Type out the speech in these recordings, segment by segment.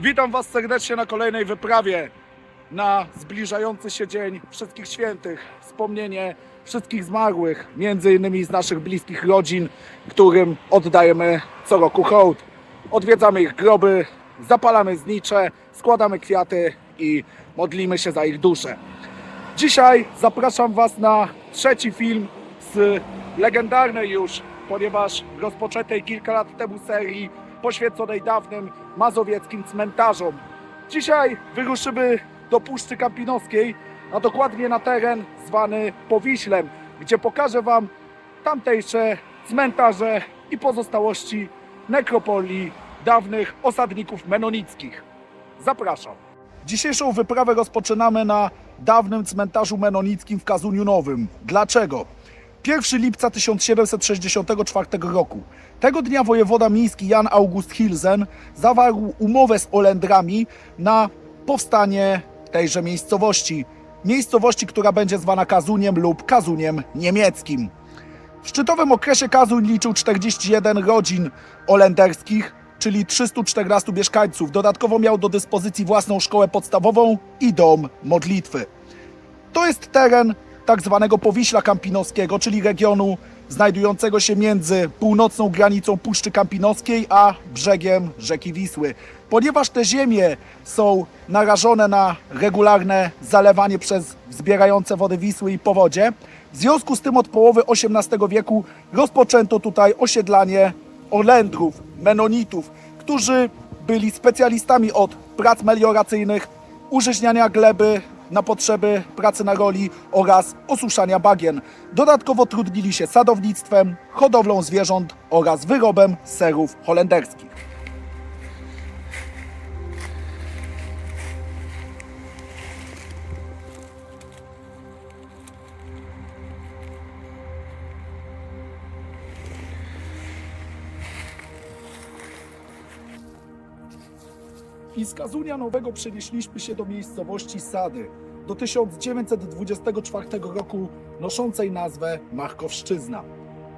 Witam Was serdecznie na kolejnej wyprawie na zbliżający się Dzień Wszystkich Świętych. Wspomnienie wszystkich zmarłych, między innymi z naszych bliskich rodzin, którym oddajemy co roku hołd. Odwiedzamy ich groby, zapalamy znicze, składamy kwiaty i modlimy się za ich duszę. Dzisiaj zapraszam Was na trzeci film z legendarnej już, ponieważ rozpoczętej kilka lat temu serii poświęconej dawnym mazowieckim cmentarzom. Dzisiaj wyruszymy do Puszczy Kampinoskiej, a dokładnie na teren zwany Powiślem, gdzie pokażę Wam tamtejsze cmentarze i pozostałości nekropolii dawnych osadników menonickich. Zapraszam. Dzisiejszą wyprawę rozpoczynamy na dawnym cmentarzu menonickim w Kazuniu Nowym. Dlaczego? 1 lipca 1764 roku. Tego dnia wojewoda miejski Jan August Hilsen zawarł umowę z Olendrami na powstanie tejże miejscowości. Miejscowości, która będzie zwana Kazuniem lub Kazuniem niemieckim. W szczytowym okresie Kazuń liczył 41 rodzin olenderskich, czyli 314 mieszkańców. Dodatkowo miał do dyspozycji własną szkołę podstawową i dom modlitwy. To jest teren tak zwanego Powiśla Kampinoskiego, czyli regionu znajdującego się między północną granicą Puszczy Kampinoskiej a brzegiem rzeki Wisły. Ponieważ te ziemie są narażone na regularne zalewanie przez zbierające wody Wisły i powodzie, w związku z tym od połowy XVIII wieku rozpoczęto tutaj osiedlanie Orlędrów, Menonitów, którzy byli specjalistami od prac melioracyjnych, użyźniania gleby na potrzeby pracy na roli oraz osuszania bagien. Dodatkowo trudnili się sadownictwem, hodowlą zwierząt oraz wyrobem serów holenderskich. I z Kazunia Nowego przenieśliśmy się do miejscowości Sady, do 1924 roku noszącej nazwę Markowszczyzna.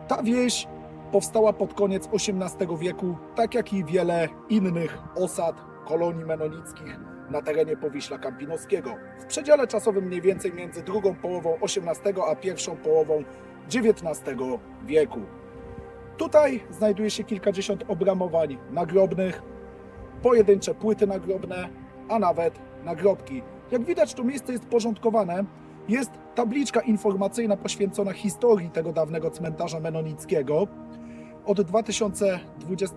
Ta wieś powstała pod koniec XVIII wieku, tak jak i wiele innych osad, kolonii menonickich na terenie Powiśla Kampinoskiego. W przedziale czasowym mniej więcej między drugą połową XVIII a pierwszą połową XIX wieku. Tutaj znajduje się kilkadziesiąt obramowań nagrobnych, pojedyncze płyty nagrobne, a nawet nagrobki. Jak widać, to miejsce jest porządkowane. Jest tabliczka informacyjna poświęcona historii tego dawnego cmentarza menonickiego. Od 2020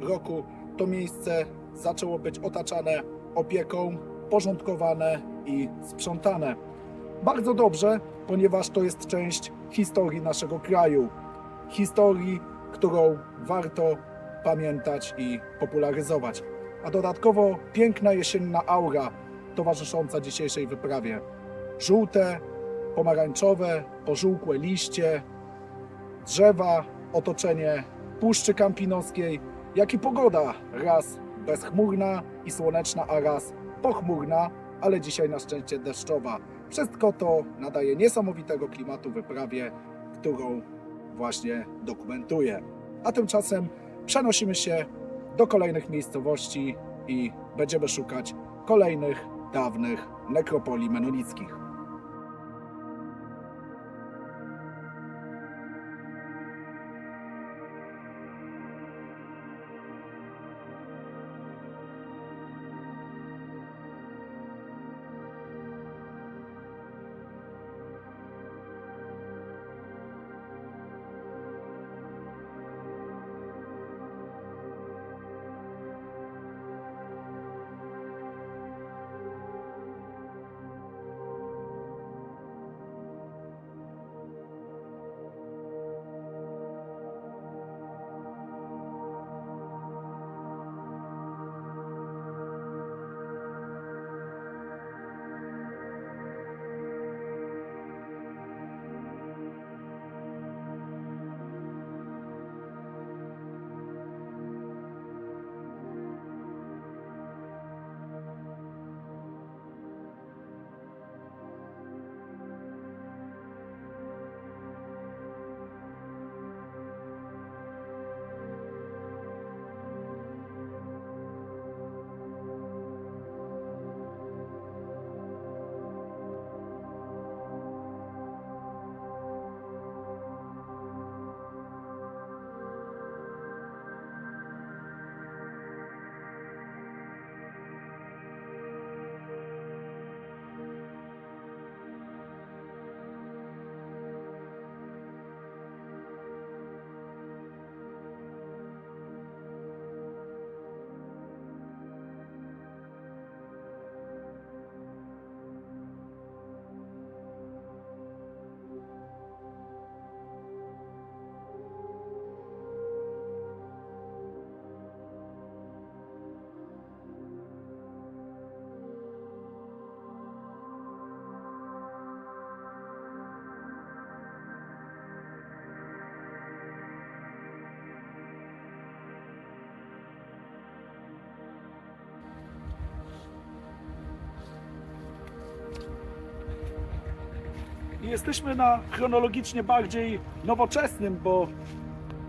roku to miejsce zaczęło być otaczane opieką, porządkowane i sprzątane. Bardzo dobrze, ponieważ to jest część historii naszego kraju. Historii, którą warto pamiętać i popularyzować. A dodatkowo piękna jesienna aura towarzysząca dzisiejszej wyprawie. Żółte, pomarańczowe, pożółkłe liście, drzewa, otoczenie Puszczy Kampinoskiej, jak i pogoda raz bezchmurna i słoneczna, a raz pochmurna, ale dzisiaj na szczęście deszczowa. Wszystko to nadaje niesamowitego klimatu wyprawie, którą właśnie dokumentuję. A tymczasem przenosimy się do kolejnych miejscowości i będziemy szukać kolejnych dawnych nekropolii menonickich. Jesteśmy na chronologicznie bardziej nowoczesnym, bo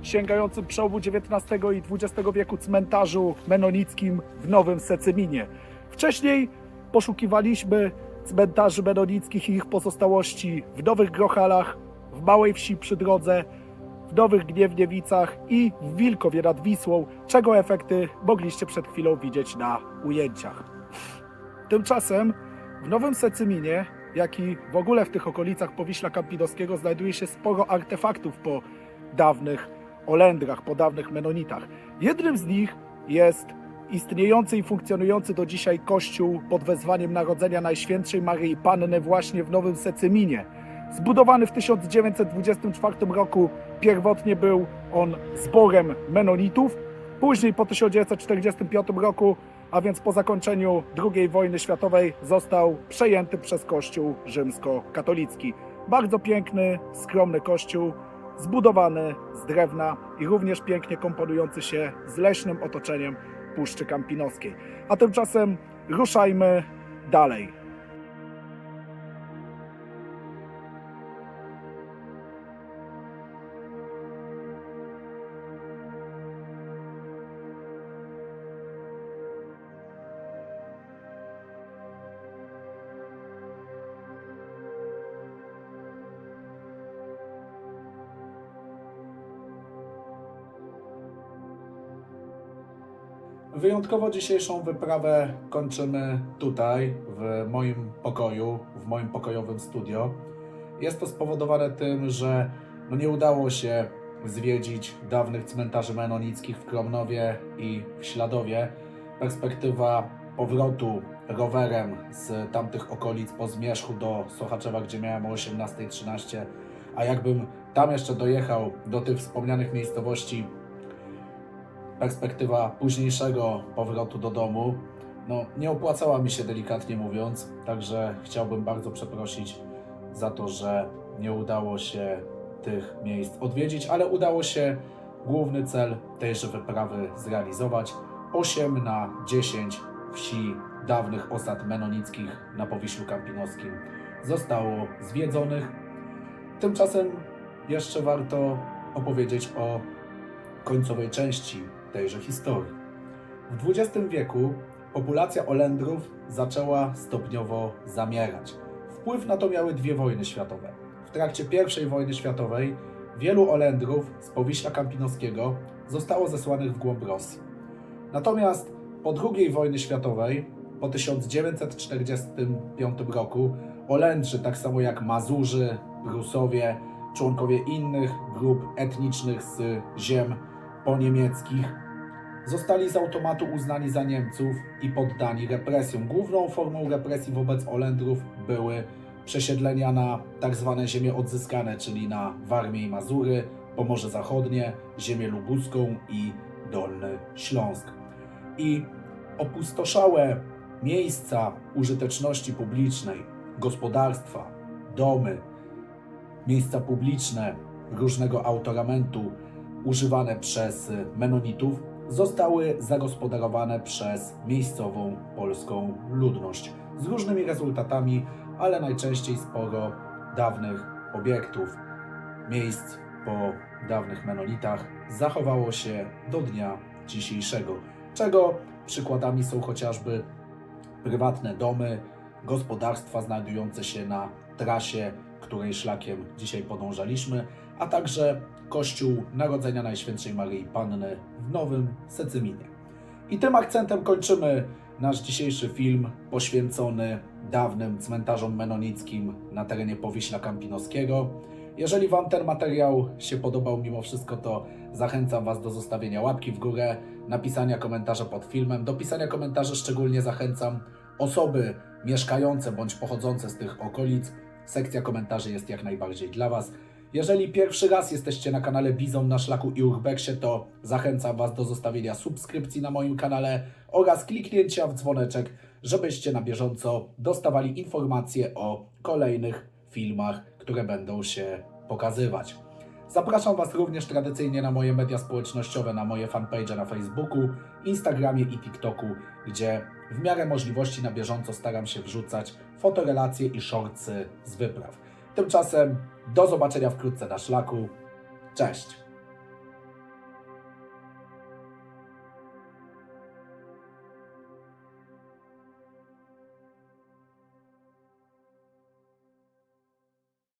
sięgającym przełomu XIX i XX wieku cmentarzu menonickim w Nowym Secyminie. Wcześniej poszukiwaliśmy cmentarzy menonickich i ich pozostałości w Nowych Grochalach, w Małej Wsi przy drodze, w Nowych Gniewniewicach i w Wilkowie nad Wisłą, czego efekty mogliście przed chwilą widzieć na ujęciach. Tymczasem w Nowym Secyminie, jak i w ogóle w tych okolicach Powiśla Kampinoskiego znajduje się sporo artefaktów po dawnych Olendrach, po dawnych Menonitach. Jednym z nich jest istniejący i funkcjonujący do dzisiaj kościół pod wezwaniem Narodzenia Najświętszej Maryi Panny właśnie w Nowym Secyminie. Zbudowany w 1924 roku, pierwotnie był on zborem Menonitów, później po 1945 roku, a więc po zakończeniu II wojny światowej, został przejęty przez Kościół rzymskokatolicki. Bardzo piękny, skromny kościół, zbudowany z drewna i również pięknie komponujący się z leśnym otoczeniem Puszczy Kampinoskiej. A tymczasem ruszajmy dalej. Wyjątkowo dzisiejszą wyprawę kończymy tutaj, w moim pokoju, w moim pokojowym studio. Jest to spowodowane tym, że no nie udało się zwiedzić dawnych cmentarzy menonickich w Kromnowie i w Śladowie. Perspektywa powrotu rowerem z tamtych okolic po Zmierzchu do Sochaczewa, gdzie miałem o 18.13, a jakbym tam jeszcze dojechał do tych wspomnianych miejscowości perspektywa późniejszego powrotu do domu, no nie opłacała mi się delikatnie mówiąc, także chciałbym bardzo przeprosić za to, że nie udało się tych miejsc odwiedzić, ale udało się główny cel tejże wyprawy zrealizować. 8 na 10 wsi dawnych osad menonickich na Powiślu Kampinoskim zostało zwiedzonych. Tymczasem jeszcze warto opowiedzieć o końcowej części tejże historii. W XX wieku populacja Olendrów zaczęła stopniowo zamierać. Wpływ na to miały dwie wojny światowe. W trakcie I wojny światowej wielu Olendrów z Powiśla Kampinoskiego zostało zesłanych w głąb Rosji. Natomiast po II wojny światowej, po 1945 roku, Olendrzy, tak samo jak Mazurzy, Prusowie, członkowie innych grup etnicznych z ziem poniemieckich, zostali z automatu uznani za Niemców i poddani represjom. Główną formą represji wobec Olendrów były przesiedlenia na tak zwane ziemie odzyskane, czyli na Warmię i Mazury, Pomorze Zachodnie, ziemię lubuską i Dolny Śląsk. I opustoszałe miejsca użyteczności publicznej, gospodarstwa, domy, miejsca publiczne różnego autoramentu używane przez menonitów zostały zagospodarowane przez miejscową polską ludność. Z różnymi rezultatami, ale najczęściej sporo dawnych obiektów, miejsc po dawnych menonitach zachowało się do dnia dzisiejszego, czego przykładami są chociażby prywatne domy, gospodarstwa znajdujące się na trasie, której szlakiem dzisiaj podążaliśmy, a także Kościół Narodzenia Najświętszej Maryi Panny w Nowym Secyminie. I tym akcentem kończymy nasz dzisiejszy film poświęcony dawnym cmentarzom menonickim na terenie Powiśla Kampinoskiego. Jeżeli Wam ten materiał się podobał mimo wszystko, to zachęcam Was do zostawienia łapki w górę, napisania komentarza pod filmem. Do pisania komentarzy szczególnie zachęcam osoby mieszkające bądź pochodzące z tych okolic. Sekcja komentarzy jest jak najbardziej dla Was. Jeżeli pierwszy raz jesteście na kanale Bizon na szlaku i Urbexie, to zachęcam Was do zostawienia subskrypcji na moim kanale oraz kliknięcia w dzwoneczek, żebyście na bieżąco dostawali informacje o kolejnych filmach, które będą się pokazywać. Zapraszam Was również tradycyjnie na moje media społecznościowe, na moje fanpage na Facebooku, Instagramie i TikToku, gdzie w miarę możliwości na bieżąco staram się wrzucać fotorelacje i shortsy z wypraw. Tymczasem do zobaczenia wkrótce na szlaku. Cześć!